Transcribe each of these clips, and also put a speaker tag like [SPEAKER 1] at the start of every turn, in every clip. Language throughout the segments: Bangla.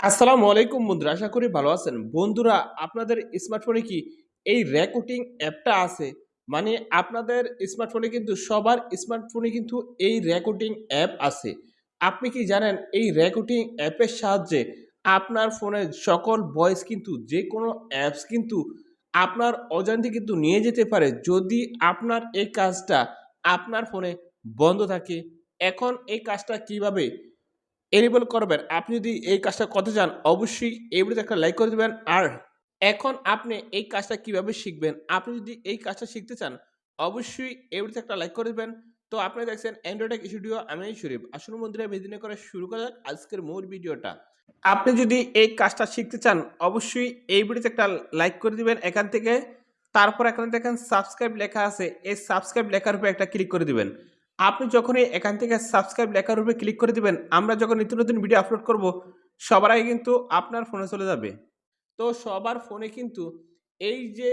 [SPEAKER 1] আসসালামু আলাইকুম বন্ধুরা, আশা করি ভালো আছেন। বন্ধুরা, আপনাদের স্মার্টফোনে কি এই রেকর্ডিং অ্যাপটা আছে? মানে আপনাদের স্মার্টফোনে কিন্তু, সবার স্মার্টফোনে কিন্তু এই রেকর্ডিং অ্যাপ আছে। আপনি কি জানেন, এই রেকর্ডিং অ্যাপের সাহায্যে আপনার ফোনের সকল ভয়েস কিন্তু, যে কোনো অ্যাপস কিন্তু আপনার অজান্তে কিন্তু নিয়ে যেতে পারে। যদি আপনার এই কাজটা আপনার ফোনে বন্ধ থাকে, এখন এই কাজটা কীভাবে এনেবল করবেন। আপনি যদি এই কাজটা করতে চান, অবশ্যই এই ভিডিওতে একটা লাইক করে দেবেন। আর এখন আপনি এই কাজটা কীভাবে শিখবেন? আপনি যদি এই কাজটা শিখতে চান, অবশ্যই এই ভিডিওতে একটা লাইক করে দেবেন। তো আপনি দেখছেন অ্যান্ড্রয়েড স্টুডিও আমি শরীফ আসল মন্দিরে বেদিনে করে শুরু করা যাক আজকের মূল ভিডিওটা আপনি যদি এই কাজটা শিখতে চান, অবশ্যই এই ভিডিওতে একটা লাইক করে দিবেন এখান থেকে। তারপর এখানে দেখেন সাবস্ক্রাইব লেখা আছে। এই সাবস্ক্রাইব লেখার উপরে একটা ক্লিক করে দিবেন। আপনি যখনই এখান থেকে সাবস্ক্রাইব লেখার উপরে ক্লিক করে দিবেন, আমরা যখন নিত্য নতুন ভিডিও আপলোড করব, সবার আগে কিন্তু আপনার ফোনে চলে যাবে। তো সবার ফোনে কিন্তু এই যে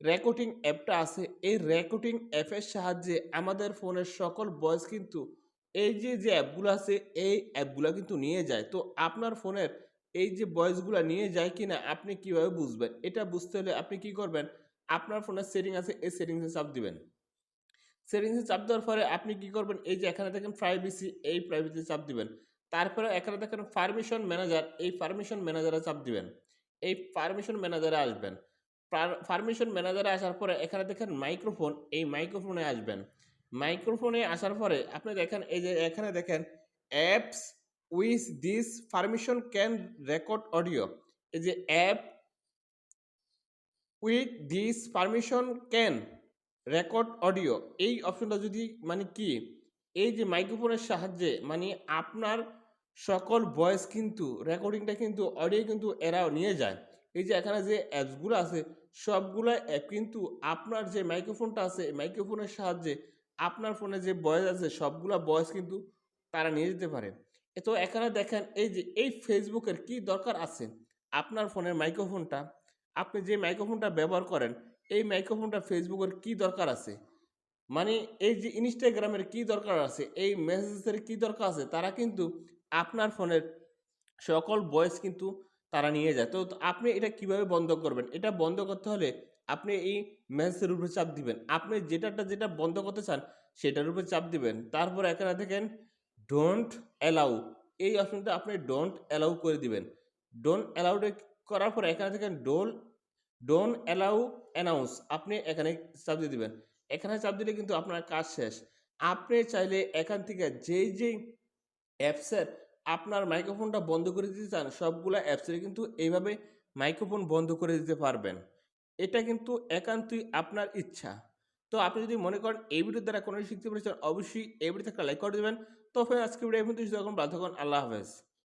[SPEAKER 1] রেকর্ডিং অ্যাপটা আছে, এই রেকর্ডিং অ্যাপের সাহায্যে আমাদের ফোনের সকল ভয়েস কিন্তু এই যে যে অ্যাপগুলো আছে, এই অ্যাপগুলো কিন্তু নিয়ে যায়। তো আপনার ফোনের এই যে ভয়েসগুলো নিয়ে যায় কিনা, আপনি কীভাবে বুঝবেন? এটা বুঝতে হলে আপনি কি করবেন? আপনার ফোনের সেটিং আছে, এই সেটিংসে চাপ দিবেন। সেটিংসে চাপ দেওয়ার পরে আপনি কি করবেন? এই যে এখানে দেখেন প্রাইভেসি এই প্রাইভেসি চাপ দিবেন। তারপরে এখানে দেখেন পারমিশন ম্যানেজার এই পারমিশন ম্যানেজারে চাপ দিবেন। এই পারমিশন ম্যানেজারে আসবেন। পারমিশন ম্যানেজারে আসার পরে এখানে দেখেন মাইক্রোফোন এই মাইক্রোফোনে আসবেন। মাইক্রোফোনে আসার পরে আপনি দেখেন, এই যে এখানে দেখেন apps with this permission can record audio এই যে app with this permission can record audio, এই অপশনটা যদি মানে কি, এই যে মাইক্রোফোনের সাহায্যে মানে আপনার সকল ভয়েস কিন্তু, রেকর্ডিংটা কিন্তু, অডিও কিন্তু এরাও নিয়ে যায়। এই যে এখানে যে অ্যাপসগুলো আছে, সবগুলো অ্যাপ কিন্তু আপনার যে মাইক্রোফোনটা আছে মাইক্রোফোনের সাহায্যে আপনার ফোনে যে ভয়েস আছে, সবগুলা ভয়েস কিন্তু তারা নিয়ে যেতে পারে। তো এখানে দেখেন, এই যে, এই ফেসবুকের কি দরকার আছে? আপনার ফোনের মাইক্রোফোনটা, আপনি যে মাইক্রোফোনটা ব্যবহার করেন এই মাইক্রোফোনটা ফেসবুকের কি দরকার আছে? মানে এই যে ইনস্টাগ্রামের কি দরকার আছে? এই মেসেজের কি দরকার আছে? তারা কিন্তু আপনার ফোনের সকল ভয়েস কিন্তু তারা নিয়ে যায়। তো তো আপনি এটা কীভাবে বন্ধ করবেন? এটা বন্ধ করতে হলে আপনি এই মেসেজের উপরে চাপ দিবেন। আপনি যেটাটা যেটা বন্ধ করতে চান, সেটার উপরে চাপ দিবেন। তারপর এখানে দেখেন ডোন্ট অ্যালাউ এই অপশনটা আপনি ডোন্ট অ্যালাউ করে দিবেন। ডোন্ট অ্যালাউডে করার পর এখানে দেখেন ডোল ডোন্ট অ্যালাউ অ্যানাউন্স আপনি এখানে চাপ দিয়ে দিবেন। এখানে চাপ দিলে কিন্তু আপনার কাজ শেষ। আপনি চাইলে এখান থেকে যেই যেই অ্যাপসের আপনার মাইক্রোফোনটা বন্ধ করে দিতে চান, সবগুলো অ্যাপসের কিন্তু এইভাবে মাইক্রোফোন বন্ধ করে দিতে পারবেন। এটা কিন্তু একান্তই আপনার ইচ্ছা। তো আপনি যদি মনে করেন এই ভিডিওর দ্বারা কোনো শিখতে পেরেছেন, অবশ্যই এই ভিডিওতে একটা লাইক করে দেবেন। তো ফের আজকে ভিডিও এখন বাধ্য আল্লাহ হাফেজ।